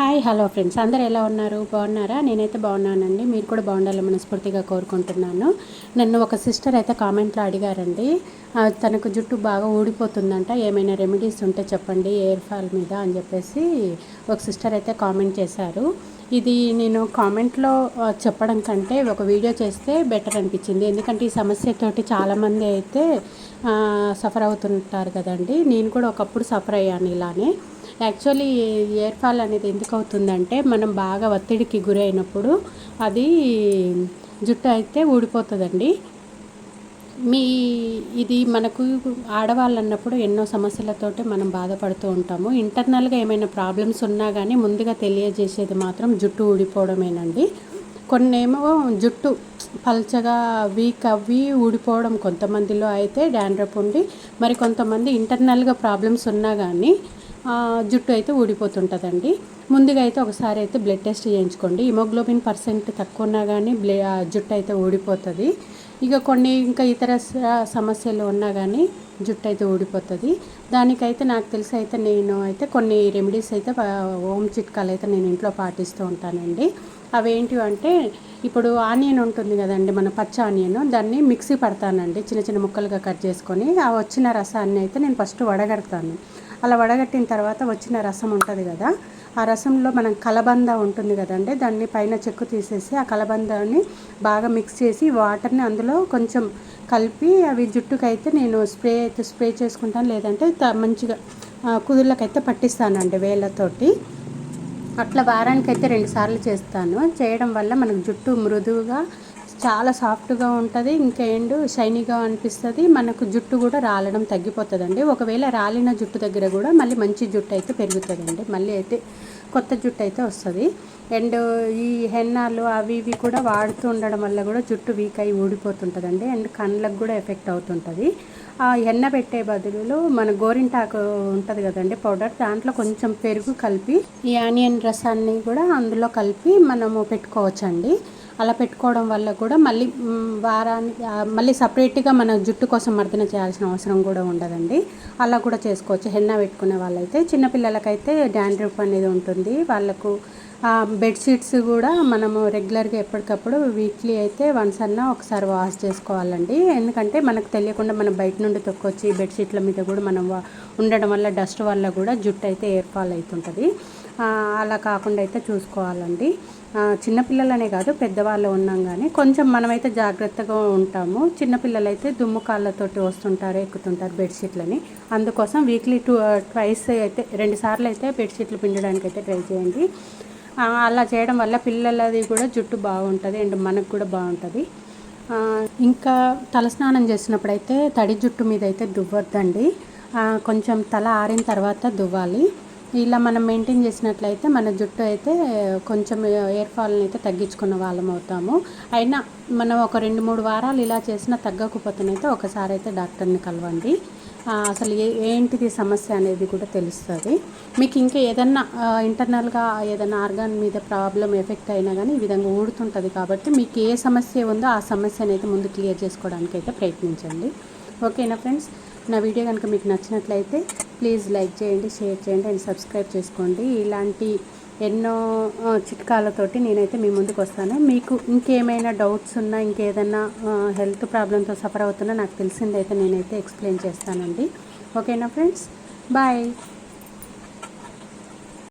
Hi hello friends. అందరు ఎలా ఉన్నారు? బాగున్నారా? నేనైతే బాగున్నానండి. మీరు కూడా బాగుండాలని మనస్ఫూర్తిగా కోరుకుంటున్నాను. నన్ను ఒక సిస్టర్ అయితే కామెంట్లో అడిగారండి. తనకు జుట్టు బాగా ఊడిపోతుందంట. ఏమైనా రెమెడీస్ ఉంటే చెప్పండి ఎయిర్ ఫాల్ మీద అని చెప్పేసి ఒక సిస్టర్ అయితే కామెంట్ చేశారు. ఇది నేను కామెంట్లో చెప్పడం కంటే ఒక వీడియో చేస్తే బెటర్ అనిపించింది. ఎందుకంటే ఈ సమస్యతోటి చాలామంది అయితే సఫర్ అవుతుంటారు కదండి. నేను కూడా ఒకప్పుడు సఫర్ అయ్యాను ఇలానే. యాక్చువల్లీ ఇయర్ ఫాల్ అనేది ఎందుకు అవుతుందంటే మనం బాగా ఒత్తిడికి గురైనప్పుడు అది జుట్టు అయితే ఊడిపోతుందండి. మీ ఇది మనకు ఆడవాళ్ళు అన్నప్పుడు ఎన్నో సమస్యలతోటి మనం బాధపడుతూ ఉంటాము. ఇంటర్నల్గా ఏమైనా ప్రాబ్లమ్స్ ఉన్నా కానీ ముందుగా తెలియజేసేది మాత్రం జుట్టు ఊడిపోవడమేనండి. కొన్నేమో జుట్టు పల్చగా వీక్ అవి ఊడిపోవడం కొంతమందిలో అయితే డాండ్రప్ ఉండి మరి కొంతమంది ఇంటర్నల్గా ప్రాబ్లమ్స్ ఉన్నా కానీ జుట్టు అయితే ఊడిపోతుంటుందండి. ముందుగా అయితే ఒకసారి అయితే బ్లడ్ టెస్ట్ చేయించుకోండి. హిమోగ్లోబిన్ పర్సెంట్ తక్కువ ఉన్నా కానీ బ్లే జుట్టు అయితే ఊడిపోతుంది. ఇక కొన్ని ఇంకా ఇతర సమస్యలు ఉన్నా కానీ జుట్టు అయితే ఊడిపోతుంది. దానికైతే నాకు తెలిసి అయితే నేను అయితే కొన్ని రెమెడీస్ అయితే హోమ్ చిట్కాలు అయితే నేను ఇంట్లో పాటిస్తూ ఉంటానండి. అవేంటి అంటే ఇప్పుడు ఆనియన్ ఉంటుంది కదండి మన పచ్చ ఆనియన్ దాన్ని మిక్సీ పడతానండి చిన్న చిన్న ముక్కలుగా కట్ చేసుకొని ఆ వచ్చిన రసాన్ని అయితే నేను ఫస్ట్ వడగడతాను. అలా వడగట్టిన తర్వాత వచ్చిన రసం ఉంటుంది కదా ఆ రసంలో మనం కలబంద ఉంటుంది కదండి దాన్ని పైన చెక్కు తీసేసి ఆ కలబందాన్ని బాగా మిక్స్ చేసి వాటర్ని అందులో కొంచెం కలిపి అవి జుట్టుకైతే నేను స్ప్రే అయితే స్ప్రే చేసుకుంటాను లేదంటే మంచిగా కుదుర్లకైతే పట్టిస్తానండి వేళ్ళతోటి. అట్లా వారానికైతే రెండు సార్లు చేస్తాను. చేయడం వల్ల మనకు జుట్టు మృదువుగా చాలా సాఫ్ట్గా ఉంటుంది ఇంకా ఎండు షైనీగా అనిపిస్తుంది. మనకు జుట్టు కూడా రాలడం తగ్గిపోతుందండి. ఒకవేళ రాలిన జుట్టు దగ్గర కూడా మళ్ళీ మంచి జుట్టు అయితే పెరుగుతుందండి. మళ్ళీ అయితే కొత్త జుట్టు అయితే వస్తుంది. అండ్ ఈ హెన్నాలు అవి ఇవి కూడా వాడుతూ ఉండడం వల్ల కూడా జుట్టు వీక్ అయి ఊడిపోతుంటుందండి. అండ్ కళ్ళకు కూడా ఎఫెక్ట్ అవుతుంటుంది. ఆ ఎన్న పెట్టే బదులు మన గోరింటాకు ఉంటుంది కదండి పౌడర్ దాంట్లో కొంచెం పెరుగు కలిపి ఈ ఆనియన్ రసాన్ని కూడా అందులో కలిపి మనము పెట్టుకోవచ్చండి. అలా పెట్టుకోవడం వల్ల కూడా మళ్ళీ వారానికి మళ్ళీ సపరేట్గా మన జుట్టు కోసం మర్దన చేయాల్సిన అవసరం కూడా ఉండదండి. అలా కూడా చేసుకోవచ్చు. హెన్నా పెట్టుకునే వాళ్ళైతే చిన్నపిల్లలకైతే డాండ్రఫ్ అనేది ఉంటుంది. వాళ్ళకు బెడ్షీట్స్ కూడా మనము రెగ్యులర్గా ఎప్పటికప్పుడు వీక్లీ అయితే వన్స్ అన్నా ఒకసారి వాష్ చేసుకోవాలండి. ఎందుకంటే మనకు తెలియకుండా మనం బయట నుండి తొక్కొచ్చి బెడ్షీట్ల మీద కూడా మనం ఉండడం వల్ల డస్ట్ వల్ల కూడా జుట్టు అయితే ఎయిర్ అవుతుంటుంది అలా కాకుండా అయితే చూసుకోవాలండి. చిన్నపిల్లలనే కాదు పెద్దవాళ్ళు ఉన్నాం కానీ కొంచెం మనమైతే జాగ్రత్తగా ఉంటాము. చిన్నపిల్లలు అయితే దుమ్ము కాళ్ళతోటి వస్తుంటారు ఎక్కుతుంటారు బెడ్షీట్లని. అందుకోసం వీక్లీ టూ ట్వైస్ అయితే రెండు సార్లు అయితే బెడ్షీట్లు పిండడానికి అయితే ట్రై చేయండి. అలా చేయడం వల్ల పిల్లలది కూడా జుట్టు బాగుంటుంది అండ్ మనకు కూడా బాగుంటుంది. ఇంకా తలస్నానం చేసినప్పుడు అయితే తడి జుట్టు మీద అయితే దువ్వద్దండి కొంచెం తల ఆరిన తర్వాత దువ్వాలి. ఇలా మనం మెయింటైన్ చేసినట్లయితే మన జుట్టు అయితే కొంచెం ఎయిర్ ఫాల్ని అయితే తగ్గించుకున్న వాళ్ళం అవుతాము. అయినా మనం ఒక రెండు మూడు వారాలు ఇలా చేసినా తగ్గకపోతేనైతే ఒకసారి అయితే డాక్టర్ని కలవండి. అసలు ఏ ఏంటిది సమస్య అనేది కూడా తెలుస్తుంది. మీకు ఇంకా ఏదన్నా ఇంటర్నల్గా ఏదైనా ఆర్గాన్ మీద ప్రాబ్లం ఎఫెక్ట్ అయినా కానీ ఈ విధంగా ఊడుతుంటుంది కాబట్టి మీకు ఏ సమస్య ఉందో ఆ సమస్యను అయితే ముందు క్లియర్ చేసుకోవడానికి అయితే ప్రయత్నించండి. ఓకేనా ఫ్రెండ్స్? నా వీడియో కనుక మీకు నచ్చినట్లయితే ప్లీజ్ లైక్ చేయండి షేర్ చేయండి అండ్ సబ్స్క్రైబ్ చేసుకోండి. ఇలాంటి ఎన్నో చిట్కాలతోటి నేనైతే మీ ముందుకు వస్తాను. మీకు ఇంకేమైనా డౌట్స్ ఉన్నా ఇంకేదన్నా హెల్త్ ప్రాబ్లంతో సఫర్ అవుతున్నా నాకు తెలిసిందైతే నేనైతే ఎక్స్ప్లెయిన్ చేస్తానండి. ఓకేనా ఫ్రెండ్స్ బాయ్